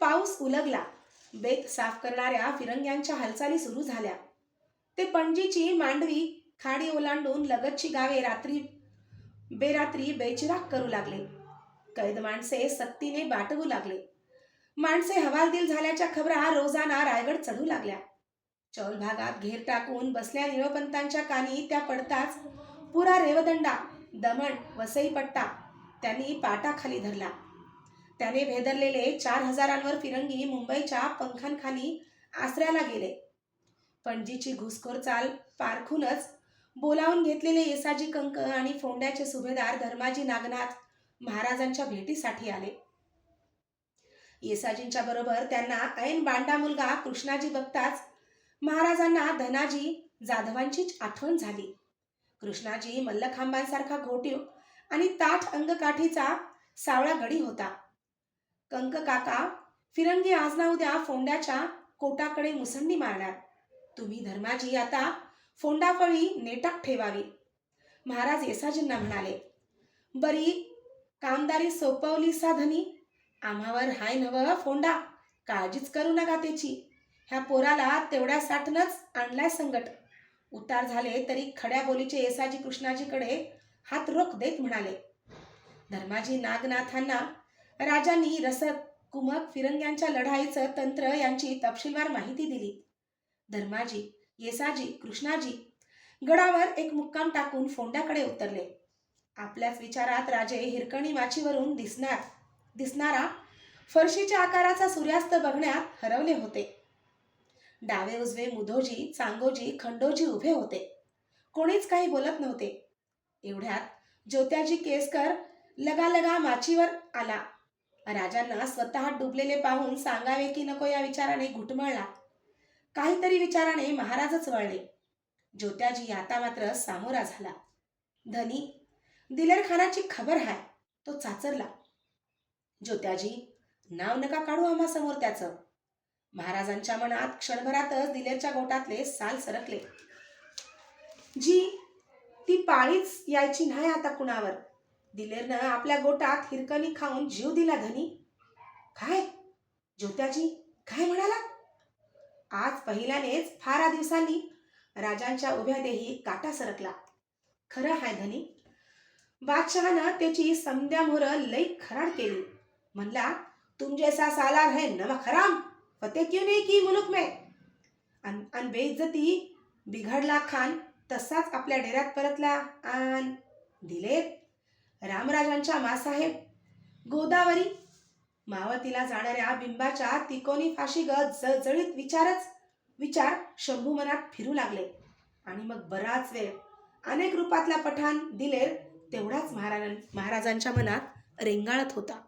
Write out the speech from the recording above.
पाऊस उलगला. बेत साफ करणाऱ्या फिरंग्यांच्या हालचाली सुरू झाल्या. ते पणजीची मांडवी खाडी ओलांडून लगतची गावे रात्री बेरात्री बेचिराग करू लागले. कैद माणसे सक्तीने बाटवू लागले. माणसे हवालदिल झाल्याच्या खबरा रोजाना रायगड चढू लागल्या. चौल भागात घेर टाकून बसल्या निळपंतांच्या कानी त्या पडताच पुरा रेवदंडा दमण वसईपट्टा त्यांनी पाटाखाली धरला. त्याने भेदरलेले चार हजारांवर फिरंगी मुंबईच्या पंखांखाली आसऱ्याला गेले. पणजीची घुसखोर चाल पारखूनच बोलावून घेतलेले येसाजी कंक आणि फोंड्याचे सुभेदार धर्माजी नागनाथ महाराजांच्या भेटीसाठी आले. येसाजींच्या बरोबर त्यांना ऐन बांडा मुलगा कृष्णाजी बघताच महाराजांना धनाजी जाधवांचीच आठवण झाली. कृष्णाजी मल्लखांबांसारखा घोटीव आणि ताठ अंगकाठीचा सावळा गडी होता. कंक काका फिरंगी आज ना उद्या फोंड्याच्या कोटाकडे मुसंडी मारणार. तुम्ही धर्माजी आता फोंडाफळी नेटाक ठेवावी. महाराज येसाजींना म्हणाले बरी कामदारी सोपवली साधनी. आम्हावर हाय नव फोंडा काळजीच करू नका त्याची. ह्या पोराला तेवढ्या साठनच आणलाय संकट. उतार झाले तरी खड्या बोलीचे येसाजी कृष्णाजीकडे हात रोख देत म्हणाले. धर्माजी नागनाथांना राजांनी रसद कुमक फिरंग्यांच्या लढाईचं तंत्र यांची तपशीलवार माहिती दिली. धर्माजी येसाजी कृष्णाजी गडावर एक मुक्काम टाकून फोंड्याकडे उतरले. आपल्याच विचारात राजे हिरकणी माचीवरून दिसणार दिसणारा फरशीच्या आकाराचा सूर्यास्त बघण्यात हरवले होते. डावे उजवे मुधोजी चांगोजी खंडोजी उभे होते. कोणीच काही बोलत नव्हते. एवढ्यात ज्योत्याजी केसकर लगालगा माचीवर आला. राजांना स्वतः डुबलेले पाहून सांगावे की नको या विचाराने घुटमळला. काहीतरी विचाराने महाराजच वळले. ज्योत्याजी आता मात्र सामोरा झाला. धनी दिलेरखानाची खबर हाय. तो चाचरला. ज्योत्याजी नाव नका काढू आम्हा समोर त्याचं. महाराजांच्या मनात क्षणभरातच दिलेरच्या गोटातले साल सरकले. जी ती पाळीच यायची नाही आता कुणावर. दिलेरनं आपल्या गोटात हिरकणी खाऊन जीव दिला धनी. काय? ज्योत्याजी काय म्हणाला? आज पहिल्यानेच फारा दिवसांनी राजांच्या उभ्या देही काटा सरकला. खरं हाय धनी. बादशहानं त्याची समद्या मोहर लई खराड केली. म्हणला तुम जैसा सालार है नमक हराम फते क्यों नाही की मुलुक में? अन, अन बेइज्जती बिघडला खान तसाच आपल्या डेऱ्यात परतला आन दिलेत रामराजांच्या मासाहेब. गोदावरी. मावतीला जाणाऱ्या बिंबाच्या तिकोनी फाशीगत जळजळीत विचारच विचार शंभू मनात फिरू लागले. आणि मग बराच वेळ अनेक रूपातला पठाण दिलेर तेवढाच महाराजां महाराजांच्या मनात रेंगाळत होता.